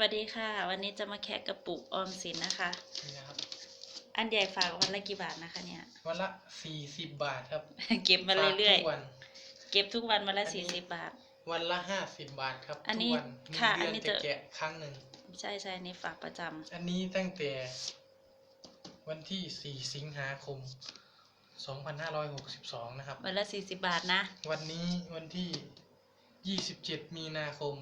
วัสดีค่ะ วันนี้จะมาแคะกระปุกออมสินนะคะ นี่นะครับ อันใหญ่ฝากวันละกี่บาทนะคะเนี่ย วันละสี่สิบบาทครับเก็บมาเรื่อยฝกทุกวัน ๆ เก็บทุกวันวันละอันนี้ สี่สิบบาท วันละห้าสิบบาทครับอันนี้ทุกวันหนึ่งค่ะเดือันนี้จะ จะแกะครั้งหนึ่ง ใช่ใช่อันนี้ฝากประจำอันนี้ตั้งแต่วันที่สี่สิงหาคมสองพันห้าร้อยหกสิบสองนะครับ วันละสี่สิบบาทนะ วันนี้วันที่ยี่สิบเจ็ดมีนาคม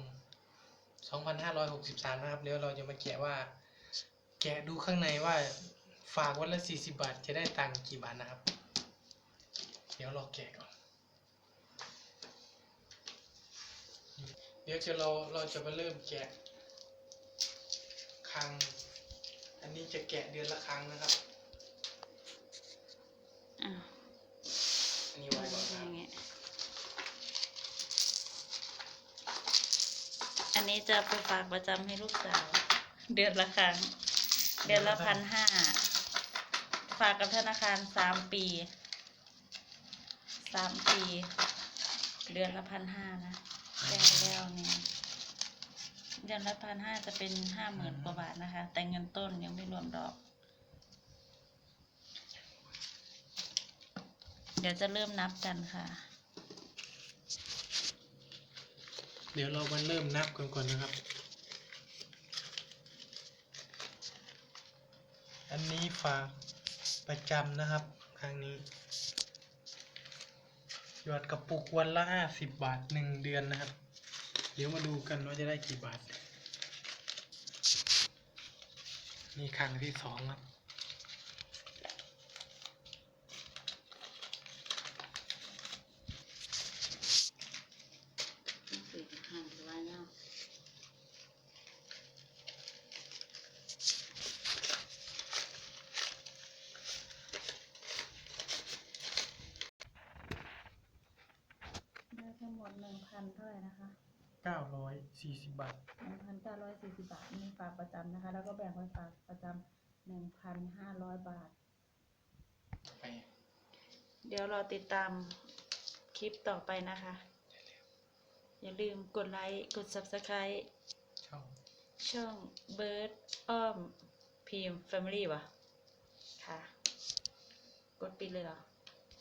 สองพันห้าร้อยหกสิบสามนะครับแล้วเราจะมาแกะว่า แกะดูข้างในว่าฝากวันละสี่สิบาทจะได้ตังค์กี่บาทนะครับ เดี๋ยวเราแกะก่อน เดี๋ยวจะเราเราจะมาเริ่มแกะครั้ง อันนี้จะแกะเดือนละครั้งนะครับ อะ อันนี้ไว้ก่อนค อ รับ ย่างเงี้ย อันนี้จะไปฝากประจำให้ลูกสาว เดือนละครั้ง เดือนละพันห้า ฝากกับธนาคารสามปี สามปี เดือนละพันห้านะแล้วแล้วเนี่ยเดือนละพันห้าจะเป็นห้าหมื่นกว่าบาทนะคะ แต่เงินต้นยังไม่รวมดอก เดี๋ยวจะเริ่มนับกันค่ะ เดี๋ยวเรามาเริ่มนับกันก่อนนะครับ อันนี้ฝากประจำนะครับ ครั้งนี้ ยอดกระปุกวันละห้าสิบบาทหนึ่งเดือนนะครับ เดี๋ยวมาดูกันว่าจะได้กี่บาท นี่ครั้งที่สองครับ หมดหนึ่งพันเท่าไหร่นะคะเก้าร้อยสี่สิบบาท หนึ่งพันเก้าร้อยสี่สิบบาทนี่ฝากประจำนะคะ แล้วก็แบ่งไว้ฝากประจำหนึ่งพันห้าร้อยบาท ไปเดี๋ยวรอติดตามคลิปต่อไปนะคะ อย่าลืมกดไลค์ กด subscribe ช่องช่อง Bird อ้อมพิมพ์ Family วะค่ะ กดปิดเลยเหรอ